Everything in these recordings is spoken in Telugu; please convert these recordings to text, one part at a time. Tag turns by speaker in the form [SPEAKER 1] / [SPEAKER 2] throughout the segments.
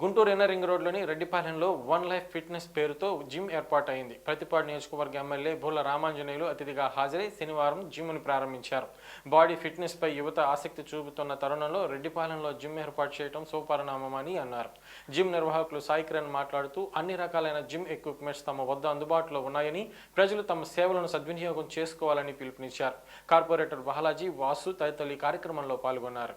[SPEAKER 1] గుంటూరు ఎన్న రింగ్ రోడ్లోని రెడ్డిపాలెంలో వన్ లైఫ్ ఫిట్నెస్ పేరుతో జిమ్ ఏర్పాటైంది. ప్రతిపాడు నియోజకవర్గ ఎమ్మెల్యే భూల రామాంజనేయులు అతిథిగా హాజరై శనివారం జిమ్ను ప్రారంభించారు. బాడీ ఫిట్నెస్ పై యువత ఆసక్తి చూపుతున్న తరుణంలో రెడ్డిపాలెంలో జిమ్ ఏర్పాటు చేయడం శుభపరిణామమని అన్నారు. జిమ్ నిర్వాహకులు సాయి కిరణ్ మాట్లాడుతూ అన్ని రకాలైన జిమ్ ఎక్విప్మెంట్స్ తమ వద్ద అందుబాటులో ఉన్నాయని ప్రజలు తమ సేవలను సద్వినియోగం చేసుకోవాలని పిలుపునిచ్చారు. కార్పొరేటర్ బాలాజీ వాసు తదితరులు ఈ కార్యక్రమంలో పాల్గొన్నారు.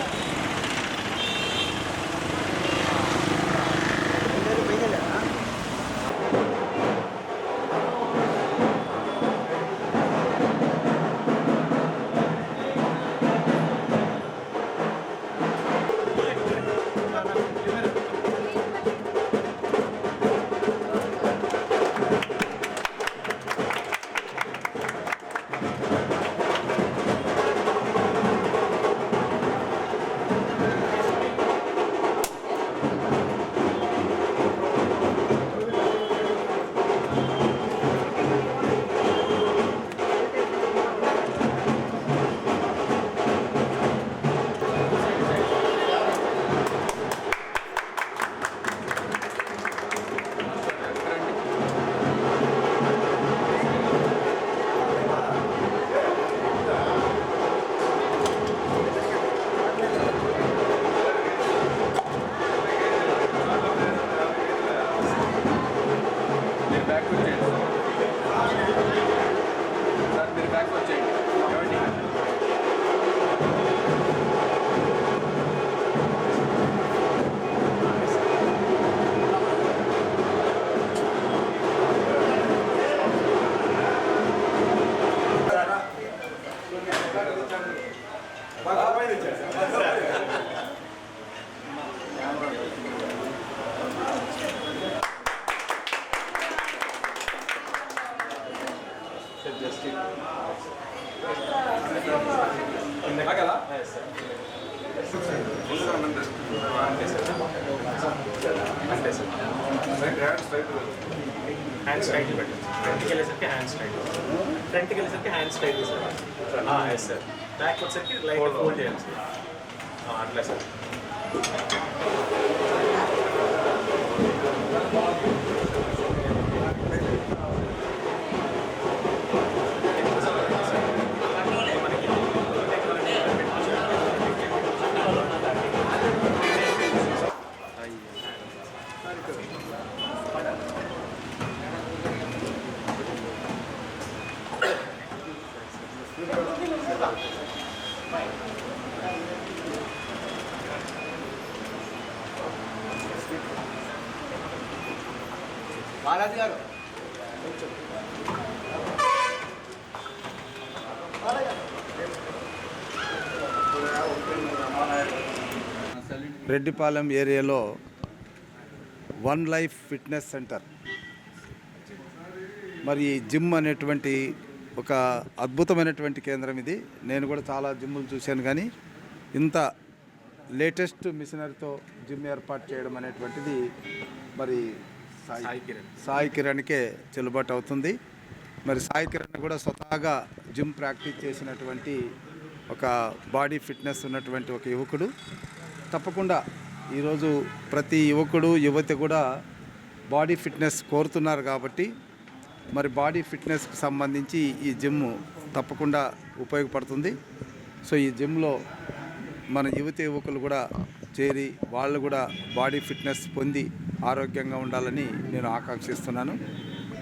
[SPEAKER 2] అంతే సార్ హ్యాండ్ స్ట్రైట్ పెట్టండి ఫ్రంట్కి వెళ్ళేసరికి హ్యాండ్ స్ట్రైట్ ఫ్రంట్కి వెళ్ళేసరికి hand straight sir yes sir back వచ్చేసరికి లైట్ ఫోల్డ్ చేయాలి సార్ ఆ, అట్లా సార్
[SPEAKER 3] Balaji garu. Reddipalem ఏరియాలో వన్ లైఫ్ ఫిట్నెస్ సెంటర్. మరి జిమ్ అనేటువంటి ఒక అద్భుతమైనటువంటి కేంద్రం ఇది. నేను కూడా చాలా జిమ్లు చూశాను కానీ ఇంత లేటెస్ట్ మిషనరీతో జిమ్ ఏర్పాటు చేయడం అనేటువంటిది మరి సాయి
[SPEAKER 2] కిరణ్.
[SPEAKER 3] సాయి కిరణ్కే చెల్లుబాటు అవుతుంది. మరి సాయి కిరణ్ కూడా స్వతహాగా జిమ్ ప్రాక్టీస్ చేసినటువంటి ఒక బాడీ ఫిట్నెస్ ఉన్నటువంటి ఒక యువకుడు. తప్పకుండా ఈరోజు ప్రతి యువకుడు యువతి కూడా బాడీ ఫిట్నెస్ కోరుతున్నారు కాబట్టి మరి బాడీ ఫిట్నెస్కి సంబంధించి ఈ జిమ్ తప్పకుండా ఉపయోగపడుతుంది. సో ఈ జిమ్లో మన యువతి యువకులు కూడా చేరి వాళ్ళు కూడా బాడీ ఫిట్నెస్ పొంది ఆరోగ్యంగా ఉండాలని నేను ఆకాంక్షిస్తున్నాను.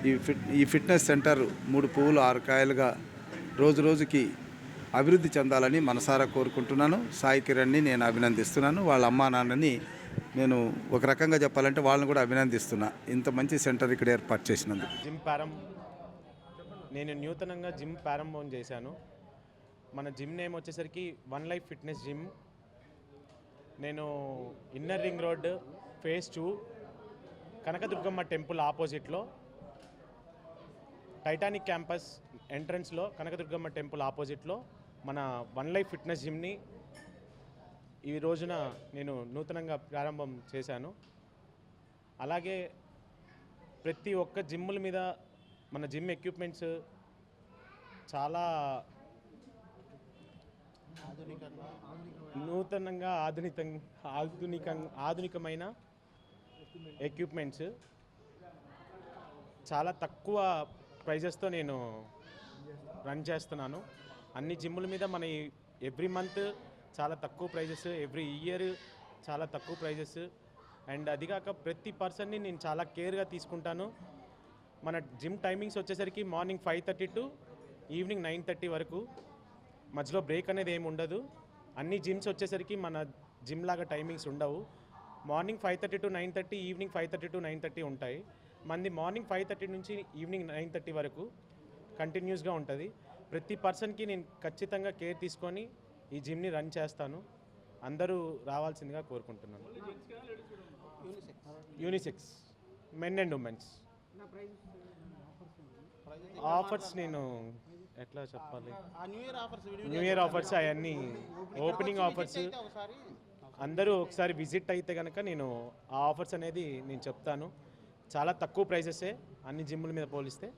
[SPEAKER 3] ఈ ఫిట్ ఈ ఫిట్నెస్ సెంటర్ మూడు పువ్వులు ఆరు కాయలుగా రోజు రోజుకి అభివృద్ధి చెందాలని మనసారా కోరుకుంటున్నాను. సాయి కిరణ్ని నేను అభినందిస్తున్నాను. వాళ్ళ అమ్మా నాన్నని నేను ఒక రకంగా చెప్పాలంటే వాళ్ళని కూడా అభినందిస్తున్నా. ఇంత మంచి సెంటర్ ఇక్కడ ఏర్పాటు చేసినందుకు.
[SPEAKER 2] జిమ్ ప్రారంభం నేను నూతనంగా జిమ్ ప్రారంభం చేశాను. మన జిమ్ నేమ్ వచ్చేసరికి వన్ లైఫ్ ఫిట్నెస్ జిమ్ నేను inner ring road phase two Kanakadurgamma temple ఆపోజిట్లో టైటానిక్ క్యాంపస్ ఎంట్రన్స్లో కనకదుర్గమ్మ టెంపుల్ ఆపోజిట్లో మన వన్ లైఫ్ ఫిట్నెస్ జిమ్ని ఈ రోజున నేను నూతనంగా ప్రారంభం చేశాను. అలాగే ప్రతి ఒక్క జిమ్ముల మీద మన జిమ్ ఎక్విప్మెంట్స్ చాలా నూతనంగా ఆధునిక ఆధునిక ఆధునికమైన ఎక్విప్మెంట్స్ చాలా తక్కువ ప్రైజెస్తో నేను రన్ చేస్తున్నాను. అన్ని జిమ్ముల మీద మన ఎవ్రీ మంత్ చాలా తక్కువ ప్రైజెస్ ఎవ్రీ ఇయర్ చాలా తక్కువ ప్రైజెస్ అండ్ అదిగాక ప్రతి పర్సన్ని నేను చాలా కేర్గా తీసుకుంటాను. మన జిమ్ టైమింగ్స్ వచ్చేసరికి morning five thirty to evening nine thirty వరకు. మధ్యలో బ్రేక్ అనేది ఏమి ఉండదు. అన్ని జిమ్స్ వచ్చేసరికి మన జిమ్ లాగా టైమింగ్స్ ఉండవు. Morning five thirty to nine thirty evening five thirty to nine thirty ఉంటాయి. మంది మార్నింగ్ ఫైవ్ థర్టీ నుంచి ఈవినింగ్ నైన్ థర్టీ వరకు కంటిన్యూస్గా ఉంటుంది. ప్రతి పర్సన్కి నేను ఖచ్చితంగా కేర్ తీసుకొని ఈ జిమ్ని రన్ చేస్తాను. అందరూ రావాల్సిందిగా కోరుకుంటున్నాను. Unisex men and women's offers నేను ఎట్లా చెప్పాలి?
[SPEAKER 4] ఆ new year offers
[SPEAKER 2] new year offers అవన్నీ ఓపెనింగ్ ఆఫర్స్.
[SPEAKER 4] ఒకసారి?
[SPEAKER 2] అందరూ ఒకసారి విజిట్ అయితే కనుక నేను ఆ ఆఫర్స్ అనేది నేను చెప్తాను. చాలా తక్కువ ప్రైజెసే అన్ని జిమ్ముల మీద పోలిస్తే.